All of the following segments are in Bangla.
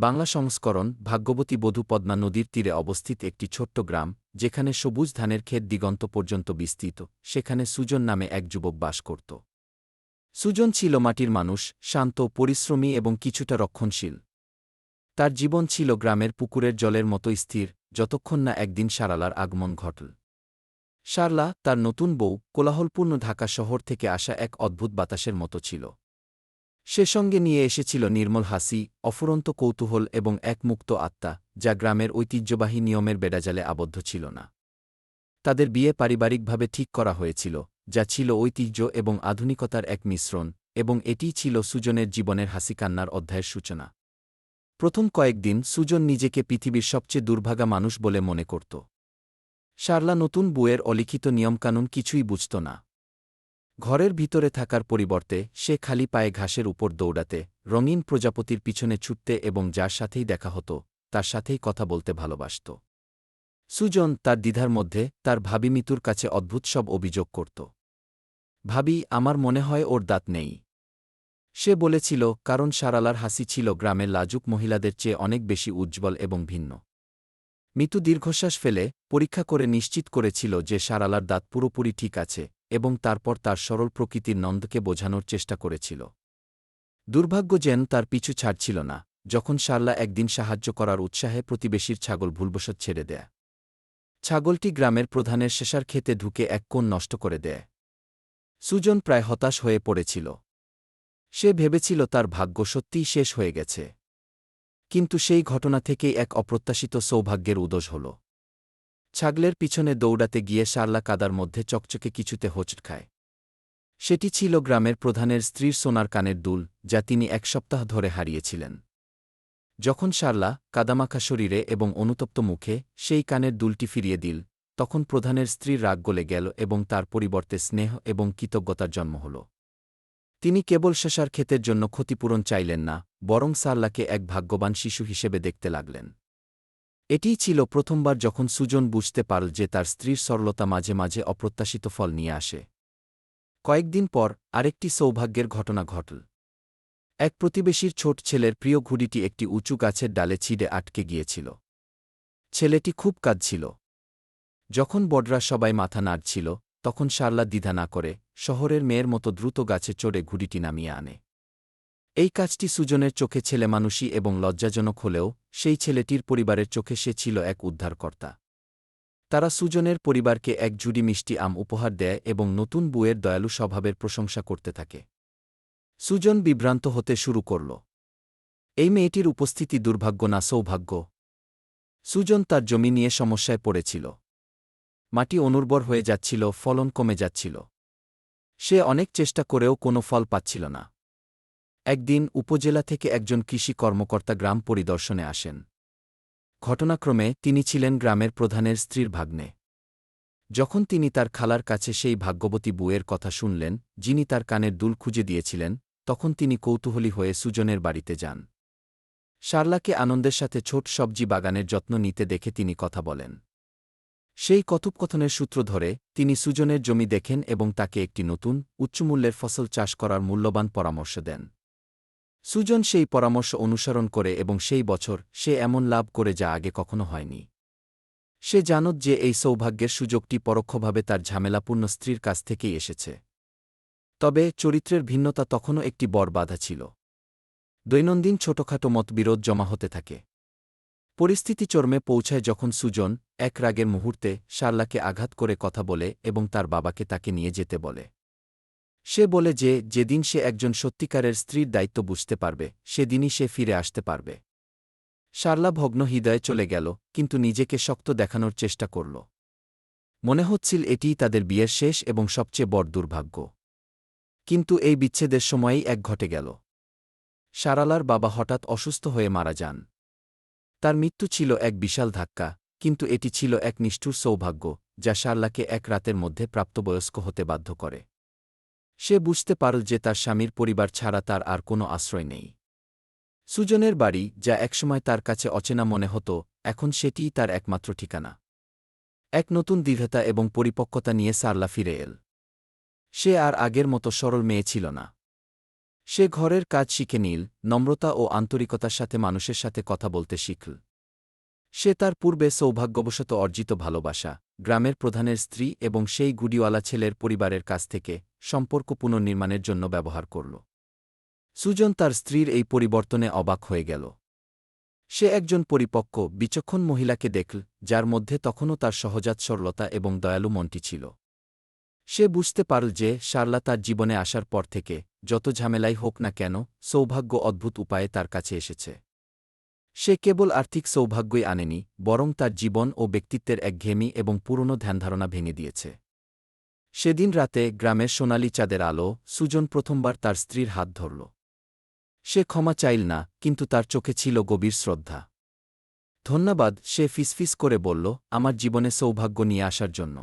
বাংলা সংস্করণ ভাগ্যবতী বধূ পদ্মা নদীর তীরে অবস্থিত একটি ছোট্ট গ্রাম, যেখানে সবুজ ধানের ক্ষেত দিগন্ত পর্যন্ত বিস্তৃত, সেখানে সুজন নামে এক যুবক বাস করত। সুজন ছিল মাটির মানুষ, শান্ত, পরিশ্রমী এবং কিছুটা রক্ষণশীল। তার জীবন ছিল গ্রামের পুকুরের জলের মতো স্থির, যতক্ষণ না একদিন সারালার আগমন ঘটল। শারলা তার নতুন বউ, কোলাহলপূর্ণ ঢাকা শহর থেকে আসা এক অদ্ভুত বাতাসের মতো ছিল। সে সঙ্গে নিয়ে এসেছিল নির্মল হাসি, অফুরন্ত কৌতূহল এবং এক মুক্ত আত্মা, যা গ্রামের ঐতিহ্যবাহী নিয়মের বেড়াজালে আবদ্ধ ছিল না। তাদের বিয়ে পারিবারিকভাবে ঠিক করা হয়েছিল, যা ছিল ঐতিহ্য এবং আধুনিকতার এক মিশ্রণ, এবং এটিই ছিল সুজনের জীবনের হাসিকান্নার অধ্যায়ের সূচনা। প্রথম কয়েকদিন সুজন নিজেকে পৃথিবীর সবচেয়ে দুর্ভাগা মানুষ বলে মনে করত। শার্লা নতুন বইয়ের অলিখিত নিয়মকানুন কিছুই বুঝত না। ঘরের ভিতরে থাকার পরিবর্তে, সে খালি পায়ে ঘাসের উপর দৌড়াতে, রঙিন প্রজাপতির পিছনে ছুটতে এবং যার সাথেই দেখা হতো, তার সাথেই কথা বলতে ভালোবাসত। সুজন তার দ্বিধার মধ্যে তার ভাবি মিতুর কাছে অদ্ভুত সব অভিযোগ করত। ভাবি, আমার মনে হয় ওর দাঁত নেই। সে বলেছিল, কারণ সারালার হাসি ছিল গ্রামের লাজুক মহিলাদের চেয়ে অনেক বেশি উজ্জ্বল এবং ভিন্ন। মিতু দীর্ঘশ্বাস ফেলে পরীক্ষা করে নিশ্চিত করেছিল যে সারালার দাঁত পুরোপুরি ঠিক আছে এবং তারপর তার সরল প্রকৃতির নন্দকে বোঝানোর চেষ্টা করেছিল। দুর্ভাগ্য যেন তার পিছু ছাড়ছিল না, যখন সারলা একদিন সাহায্য করার উৎসাহে প্রতিবেশীর ছাগল ভুলবশত ছেড়ে দেয়। ছাগলটি গ্রামের প্রধানের শেষার খেতে ঢুকে এক কোণ নষ্ট করে দেয়। সুজন প্রায় হতাশ হয়ে পড়েছিল। সে ভেবেছিল তার ভাগ্য সত্যিই শেষ হয়ে গেছে। কিন্তু সেই ঘটনা থেকেই এক অপ্রত্যাশিত সৌভাগ্যের উদোষ হল। ছাগলের পিছনে দৌড়াতে গিয়ে সারলা কাদার মধ্যে চকচকে কিছুতে হোঁচট খায়। সেটি ছিল গ্রামের প্রধানের স্ত্রীর সোনার কানের দুল, যা তিনি এক সপ্তাহ ধরে হারিয়েছিলেন। যখন সারলা কাদামাখা শরীরে এবং অনুতপ্ত মুখে সেই কানের দুলটি ফিরিয়ে দিল, তখন প্রধানের স্ত্রীর রাগ গলে গেল এবং তার পরিবর্তে স্নেহ এবং কৃতজ্ঞতার জন্ম হল। তিনি কেবল শেষার ক্ষেতের জন্য ক্ষতিপূরণ চাইলেন না, বরং সারলাকে এক ভাগ্যবান শিশু হিসেবে দেখতে লাগলেন। এটিই ছিল প্রথমবার যখন সুজন বুঝতে পারল যে তার স্ত্রীর সরলতা মাঝে মাঝে অপ্রত্যাশিত ফল নিয়ে আসে। কয়েকদিন পর আরেকটি সৌভাগ্যের ঘটনা ঘটল। এক প্রতিবেশীর ছোট ছেলের প্রিয় ঘুড়িটি একটি উঁচু গাছের ডালে ছিঁড়ে আটকে গিয়েছিল। ছেলেটি খুব কাঁদছিল। যখন বডরা সবাই মাথা নাড়ছিল, তখন সারলা দ্বিধা না করে শহরের মেয়ের মতো দ্রুত গাছে চড়ে ঘুড়িটি নামিয়ে আনে। এই কাজটি সুজনের চোখে ছেলেমানুষী এবং লজ্জাজনক হলেও সেই ছেলেটির পরিবারের চোখে সে ছিল এক উদ্ধারকর্তা। তারা সুজনের পরিবারকে এক জুড়ি মিষ্টি আম উপহার দেয় এবং নতুন বুয়ের দয়ালু স্বভাবের প্রশংসা করতে থাকে। সুজন বিভ্রান্ত হতে শুরু করল। এই মেয়েটির উপস্থিতি দুর্ভাগ্য না সৌভাগ্য? সুজন তার জমি নিয়ে সমস্যায় পড়েছিল। মাটি অনুর্বর হয়ে যাচ্ছিল, ফলন কমে যাচ্ছিল। সে অনেক চেষ্টা করেও কোনো ফল পাচ্ছিল না। একদিন উপজেলা থেকে একজন কৃষি কর্মকর্তা গ্রাম পরিদর্শনে আসেন। ঘটনাক্রমে তিনি ছিলেন গ্রামের প্রধানের স্ত্রীর ভাগ্নে। যখন তিনি তার খালার কাছে সেই ভাগ্যবতী বুয়ের কথা শুনলেন, যিনি তার কানের দুল খুঁজে দিয়েছিলেন, তখন তিনি কৌতূহলী হয়ে সুজনের বাড়িতে যান। শার্লাকে আনন্দের সাথে ছোট সবজি বাগানের যত্ন নিতে দেখে তিনি কথা বলেন। সেই কথোপকথনের সূত্র ধরে, তিনি সুজনের জমি দেখেন এবং তাকে একটি নতুন, উচ্চমূল্যের ফসল চাষ করার মূল্যবান পরামর্শ দেন। সুজন সেই পরামর্শ অনুসরণ করে এবং সেই বছর সে এমন লাভ করে যা আগে কখনো হয়নি। সে জানত যে এই সৌভাগ্যের সুযোগটি পরোক্ষভাবে তার ঝামেলাপূর্ণ স্ত্রীর কাছ থেকেই এসেছে। তবে চরিত্রের ভিন্নতা তখনও একটি বড় বাধা ছিল। দৈনন্দিন ছোটখাটো মতবিরোধ জমা হতে থাকে। পরিস্থিতি চর্মে পৌঁছায় যখন সুজন এক রাগের মুহূর্তে শার্লাকে আঘাত করে কথা বলে এবং তার বাবাকে তাকে নিয়ে যেতে বলে। সে বলে যে, যেদিন সে একজন সত্যিকারের স্ত্রীর দায়িত্ব বুঝতে পারবে, সেদিনই সে ফিরে আসতে পারবে। শার্লা ভগ্ন হৃদয়ে চলে গেল, কিন্তু নিজেকে শক্ত দেখানোর চেষ্টা করল। মনে হচ্ছিল এটিই তাদের বিয়ের শেষ এবং সবচেয়ে বড় দুর্ভাগ্য। কিন্তু এই বিচ্ছেদের সময়েই এক ঘটে গেল। সারালার বাবা হঠাৎ অসুস্থ হয়ে মারা যান। তার মৃত্যু ছিল এক বিশাল ধাক্কা, কিন্তু এটি ছিল এক নিষ্ঠুর সৌভাগ্য, যা শার্লাকে এক রাতের মধ্যে প্রাপ্তবয়স্ক হতে বাধ্য করে। সে বুঝতে পারল যে তার স্বামীর পরিবার ছাড়া তার আর কোনো আশ্রয় নেই। সুজনের বাড়ি, যা একসময় তার কাছে অচেনা মনে হতো, এখন সেটিই তার একমাত্র ঠিকানা। এক নতুন দৃঢ়তা এবং পরিপক্কতা নিয়ে সারলা ফিরে এল। সে আর আগের মতো সরল মেয়ে ছিল না। সে ঘরের কাজ শিখে নীল, নম্রতা ও আন্তরিকতার সাথে মানুষের সাথে কথা বলতে শিখল। সে তার পূর্বে সৌভাগ্যবশত অর্জিত ভালোবাসা, গ্রামের প্রধানের স্ত্রী এবং সেই গুডিওয়ালা ছেলের পরিবারের কাছ থেকে সম্পর্ক পুনর্নির্মাণের জন্য ব্যবহার করল। সুজন তার স্ত্রীর এই পরিবর্তনে অবাক হয়ে গেল। সে একজন পরিপক্ক, বিচক্ষণ মহিলাকে দেখল, যার মধ্যে তখনও তার সহজাত সরলতা এবং দয়ালু মনটি ছিল। সে বুঝতে পারল যে শার্লা তার জীবনে আসার পর থেকে, যত ঝামেলাই হোক না কেন, সৌভাগ্য অদ্ভুত উপায়ে তার কাছে এসেছে। সে কেবল আর্থিক সৌভাগ্যই আনেনি, বরং তার জীবন ও ব্যক্তিত্বের একঘেয়েমি এবং পুরনো ধ্যানধারণা ভেঙে দিয়েছে। সেদিন রাতে গ্রামের সোনালি চাঁদের আলো সুজন প্রথমবার তার স্ত্রীর হাত ধরল। সে ক্ষমা চাইল না, কিন্তু তার চোখে ছিল গভীর শ্রদ্ধা। ধন্যবাদ, সে ফিসফিস করে বলল, আমার জীবনে সৌভাগ্য নিয়ে আসার জন্য।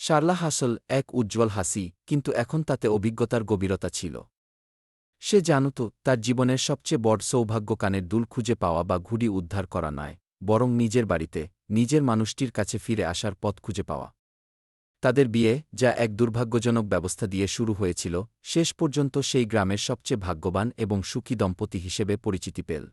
শার্লা হাসল, এক উজ্জ্বল হাসি, কিন্তু এখন তাতে অভিজ্ঞতার গভীরতা ছিল। সে জানত, তার জীবনের সবচেয়ে বড় সৌভাগ্য কানের দুল খুঁজে পাওয়া বা ঘুড়ি উদ্ধার করা নয়, বরং নিজের বাড়িতে, নিজের মানুষটির কাছে ফিরে আসার পথ খুঁজে পাওয়া। তাদের বিয়ে, যা এক দুর্ভাগ্যজনক ব্যবস্থা দিয়ে শুরু হয়েছিল, শেষ পর্যন্ত সেই গ্রামের সবচেয়ে ভাগ্যবান এবং সুখী দম্পতি হিসেবে পরিচিতি পেল।